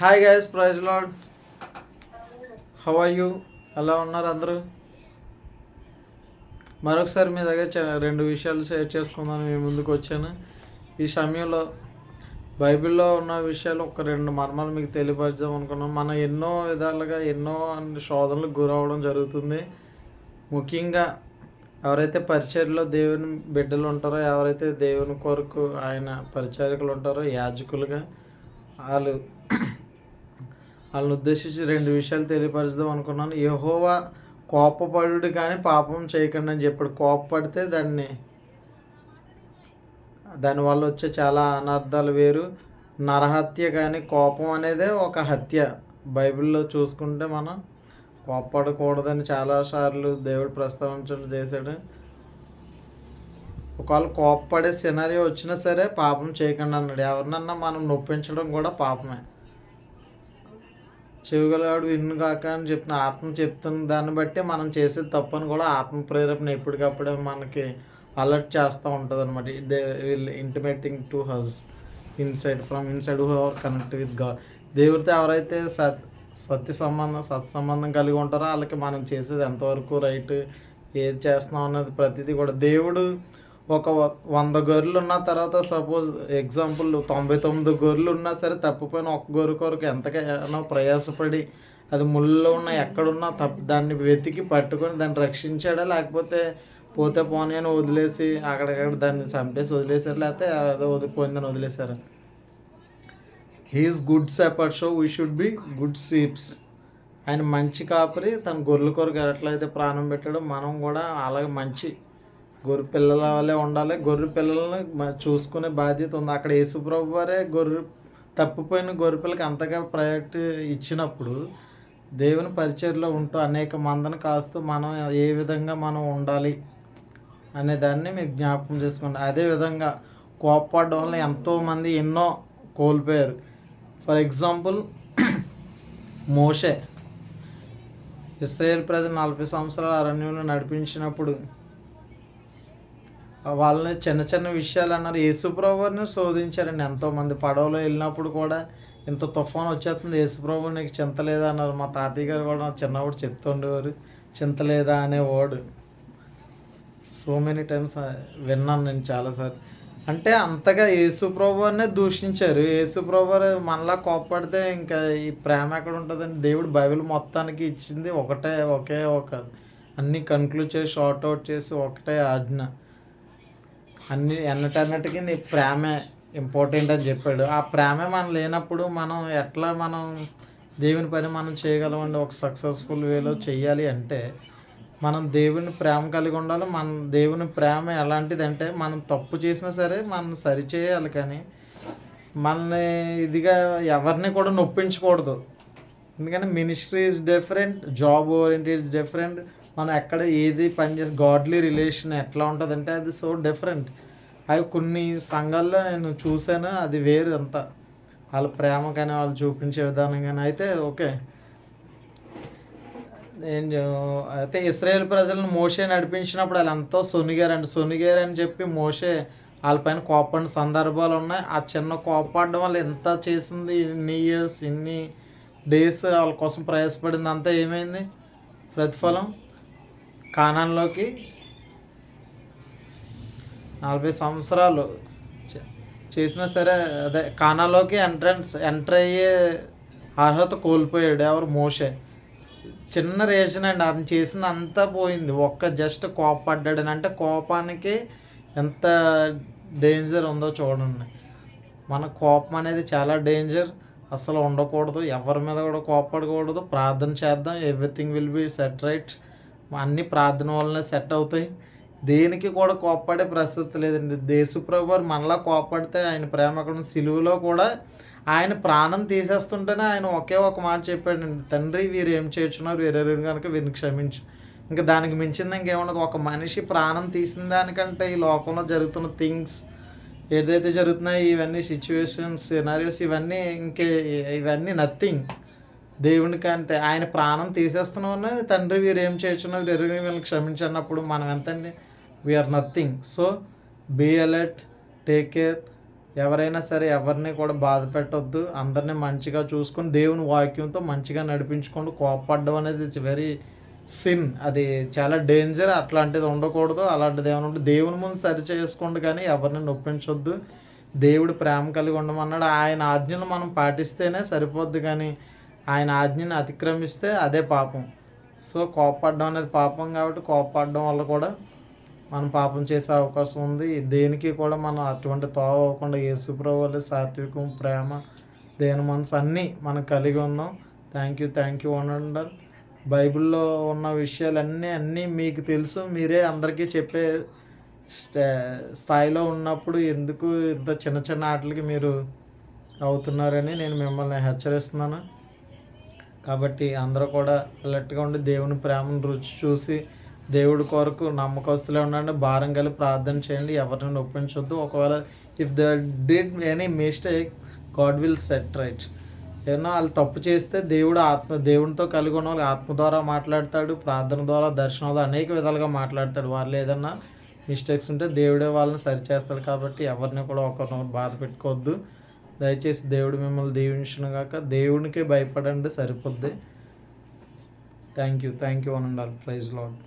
Hi guys praise Lord how are you ఎలా ఉన్నారు అందరూ? మరొకసారి మీ దగ్గర చ- రెండు విషయాలు షేర్ చేసుకుందాం మీ ముందుకు వచ్చాను. ఈ సమయంలో బైబిల్లో ఉన్న విషయాలు ఒక రెండు మర్మాలు మీకు తెలియపరచాం అనుకున్నాం. మనం ఎన్నో విధాలుగా ఎన్నో శోధనలకు గురవడం జరుగుతుంది. ముఖ్యంగా ఎవరైతే పరిచర్లో దేవుని బిడ్డలు ఉంటారో ఎవరైతే దేవుని కొరకు ఆయన పరిచారకులు ఉంటారో యాజకులుగా వాళ్ళు వాళ్ళని ఉద్దేశించి రెండు విషయాలు తెలియపరచుదాం అనుకున్నాను. యహోవా కోపపడు కానీ పాపం చేయకండి అని చెప్పాడు. కోపపడితే దాన్ని దానివల్ల వచ్చే చాలా అనర్థాలు వేరు. నరహత్య కానీ కోపం అనేదే ఒక హత్య. బైబిల్లో చూసుకుంటే మనం కోపపడకూడదని చాలాసార్లు దేవుడు ప్రస్తావించడం చేశాడు. ఒకవేళ కోపపడే సినారియో వచ్చినా సరే పాపం చేయకండి అన్నాడు. ఎవరినన్నా మనం నొప్పించడం కూడా పాపమే. చెవిగలవాడు విన్ను కాక అని చెప్తున్న ఆత్మ చెప్తున్న దాన్ని బట్టి మనం చేసేది తప్పని కూడా ఆత్మ ప్రేరేపణ ఎప్పటికప్పుడే మనకి అలర్ట్ చేస్తూ ఉంటుంది అనమాట they will intimating to Haj inside from inside who connect with God దేవుడితో ఎవరైతే సత్ సత్య సంబంధం సత్ సంబంధం కలిగి ఉంటారో వాళ్ళకి మనం చేసేది ఎంతవరకు రైట్ ఏది చేస్తున్నాం అన్నది ప్రతిదీ కూడా దేవుడు ఒక వ- వంద గొర్రెలు ఉన్న తర్వాత సపోజ్ ఎగ్జాంపుల్ తొంభై తొమ్మిది గొర్రెలు ఉన్నా సరే తప్పిపోయిన ఒక గొర్రె కొరకు ఎంతకైనా ప్రయాసపడి అది ముళ్ళలో ఉన్న ఎక్కడున్నా తప్పు దాన్ని వెతికి పట్టుకొని దాన్ని రక్షించాడా లేకపోతే పోతే పోనీ అని వదిలేసి అక్కడక్కడ దాన్ని చంపేసి వదిలేశారు లేకపోతే అదో వదిలిపోయిందని వదిలేశారు? He is good shepherd so we should be good sheeps ఆయన మంచి కాపరి తన గొర్రెల కొరకు ఎట్లయితే ప్రాణం పెట్టాడో మనం కూడా అలాగే మంచి గొర్రె పిల్లల వల్లే ఉండాలి. గొర్రె పిల్లల్ని చూసుకునే బాధ్యత ఉంది. అక్కడ యేసుప్రభు వారే గొర్రె తప్పిపోయిన గొర్రె పిల్లకి అంతగా ప్రయారిటీ ఇచ్చినప్పుడు దేవుని పరిచయలో ఉంటూ అనేక మందిని కాస్తూ మనం ఏ విధంగా మనం ఉండాలి అనే దాన్ని మీరు జ్ఞాపకం చేసుకోండి. అదేవిధంగా కోప్పడడం వల్ల ఎంతోమంది ఎన్నో కోల్పోయారు. ఫర్ ఎగ్జాంపుల్ మోషే ఇస్రాయేల్ ప్రజలు నలభై సంవత్సరాల అరణ్యంలో నడిపించినప్పుడు వాళ్ళని చిన్న చిన్న విషయాలు అన్నారు. యేసుప్రభుని శోధించారండి. ఎంతోమంది పడవలో వెళ్ళినప్పుడు కూడా ఇంత తుఫాన్ వచ్చేస్తుంది. యేసుప్రభు నీకు చింత లేదా అన్నారు. మా తాతయ్య గారు కూడా చిన్నప్పుడు చెప్తుండేవారు చింత లేదా అనేవాడు సో మెనీ టైమ్స్ విన్నాను నేను చాలాసార్లు. అంటే అంతగా యేసుప్రభు అనే దూషించారు. యేసుప్రభు మనలా కోప్పడితే ఇంకా ఈ ప్రేమ ఎక్కడ ఉంటుందండి? దేవుడు బైబిల్ మొత్తానికి ఇచ్చింది ఒకటే ఒకే ఒక అన్నీ కన్క్లూడ్ చేసి షార్ట్ అవుట్ చేసి ఒకటే ఆజ్ఞ. అన్ని ఎన్నటన్నిటికీ నీ ప్రేమే ఇంపార్టెంట్ అని చెప్పాడు. ఆ ప్రేమే మనం లేనప్పుడు మనం ఎట్లా మనం దేవుని పని మనం చేయగలమండి ఒక సక్సెస్ఫుల్ వేలో చెయ్యాలి అంటే మనం దేవుని ప్రేమ కలిగి ఉండాలి. మన దేవుని ప్రేమ ఎలాంటిది అంటే మనం తప్పు చేసినా సరే మనం సరిచేయాలి కానీ మనల్ని ఇదిగా ఎవరిని కూడా నొప్పించకూడదు. ఎందుకంటే ministry is different job oriented is different మనం ఎక్కడ ఏది పనిచేసి గాడ్లీ రిలేషన్ ఎట్లా ఉంటుందంటే అది సో డిఫరెంట్ అవి కొన్ని సంఘాల్లో నేను చూశాను అది వేరు అంతా. వాళ్ళ ప్రేమ కానీ వాళ్ళు చూపించే విధానం కానీ అయితే ఓకే. నేను అయితే ఇస్రాయేల్ ప్రజలను మోషే నడిపించినప్పుడు వాళ్ళు ఎంతో సొనిగారండి. సొనిగారు అని చెప్పి మోషే వాళ్ళపైన కోపడిన సందర్భాలు ఉన్నాయి. ఆ చిన్న కోపడడం వల్ల ఎంత చేసింది? ఇన్ని ఇయర్స్ ఇన్ని డేస్ వాళ్ళ కోసం ప్రయాసపడింది అంతా ఏమైంది? ప్రతిఫలం? కానంలోకి నలభై సంవత్సరాలు. చే- చేసినా సరే అదే కానాలోకి ఎంట్రన్స్ ఎంటర్ అయ్యే అర్హత కోల్పోయాడు ఎవరు? మోషే. చిన్న రేషన్ అండి. అతను చేసిన అంతా పోయింది. ఒక్క జస్ట్ కోపడ్డాడని అంటే కోపానికి ఎంత డేంజర్ ఉందో చూడండి. మన కోపం అనేది చాలా డేంజర్. అసలు ఉండకూడదు. ఎవరి మీద కూడా కోపడకూడదు. ప్రార్థన చేద్దాం. Everything will be set right. అన్ని ప్రార్థన వలన సెట్ అవుతాయి. దేనికి కూడా కోప్పడే ప్రసక్తి లేదండి. దేశప్రభు వారు మనలా కోప్పడితే ఆయన ప్రేమ అక్కడ సిలువలో కూడా ఆయన ప్రాణం తీసేస్తుంటేనే ఆయన ఒకే ఒక మాట చెప్పాడండి. తండ్రి వీరు ఏం చేర్చున్నారు? వీరెరు కనుక వీరిని క్షమించు. ఇంకా దానికి మించింది ఇంకేమున్నది ఒక మనిషి ప్రాణం తీసిన దానికంటే ఈ లోకంలో జరుగుతున్న థింగ్స్ ఏదైతే జరుగుతున్నాయో ఇవన్నీ సిచ్యువేషన్స్ సినారియోస్ ఇవన్నీ ఇంకే ఇవన్నీ నథింగ్. దేవునికి అంటే ఆయన ప్రాణం తీసేస్తున్నామని తండ్రి వీరు ఏం చేస్తున్నారు వీరు వీళ్ళని క్షమించినప్పుడు మనం ఎంతండి? We are nothing so be alert take care ఎవరైనా సరే ఎవరిని కూడా బాధ పెట్టొద్దు. అందరినీ మంచిగా చూసుకొని దేవుని వాక్యంతో మంచిగా నడిపించుకోండి. కోపడ్డం అనేది ఇట్స్ వెరీ సిన్ అది చాలా డేంజర్ అట్లాంటిది ఉండకూడదు. అలాంటిది ఏమైనా ఉంటే దేవుని ముందు సరి చేసుకోండి కానీ ఎవరిని నొప్పించొద్దు. దేవుడు ప్రేమ కలిగి ఉండమన్నాడు. ఆయన ఆజ్ఞను మనం పాటిస్తేనే సరిపోద్ది కానీ ఆయన ఆజ్ఞని అతిక్రమిస్తే అదే పాపం. సో కోపపడడం అనేది పాపం కాబట్టి కోపపడడం వల్ల కూడా మనం పాపం చేసే అవకాశం ఉంది. దేనికి కూడా మనం అటువంటి తోవ అవ్వకుండా సాత్వికం ప్రేమ దేని మనసు అన్నీ మనం కలిగి ఉన్నాం. థ్యాంక్ యూ థ్యాంక్ యూ ఉండండి బైబిల్లో ఉన్న విషయాలన్నీ అన్నీ మీకు తెలుసు. మీరే అందరికీ చెప్పే స్థాయిలో ఉన్నప్పుడు ఎందుకు ఇంత చిన్న చిన్న ఆటలకి మీరు అవుతున్నారని నేను మిమ్మల్ని హెచ్చరిస్తున్నాను. కాబట్టి అందరూ కూడా అలర్ట్గా ఉండి దేవుని ప్రేమను రుచి చూసి దేవుడి కొరకు నమ్మకస్తులే ఉండండి భారం కలిగి ప్రార్థన చేయండి ఎవరిని ఒప్పించొద్దు ఒకవేళ if the did any mistake God will set right ఏమన్నా వాళ్ళు తప్పు చేస్తే దేవుడు ఆత్మ దేవునితో కలిగి ఉన్న వాళ్ళు ఆత్మ ద్వారా మాట్లాడతాడు ప్రార్థన ద్వారా దర్శనం ద్వారా అనేక విధాలుగా మాట్లాడతాడు. వాళ్ళు ఏదన్నా మిస్టేక్స్ ఉంటే దేవుడే వాళ్ళని సరిచేస్తాడు కాబట్టి ఎవరిని కూడా ఒకరినొకరు బాధ పెట్టుకోవద్దు. దయచేసి దేవుడు మిమ్మల్ని దీవించిన గాక దేవునికే భయపడండి సరిపోద్ది. థ్యాంక్ యూ థ్యాంక్ యూ అని ఉండాలి ప్రైజ్ లాడ్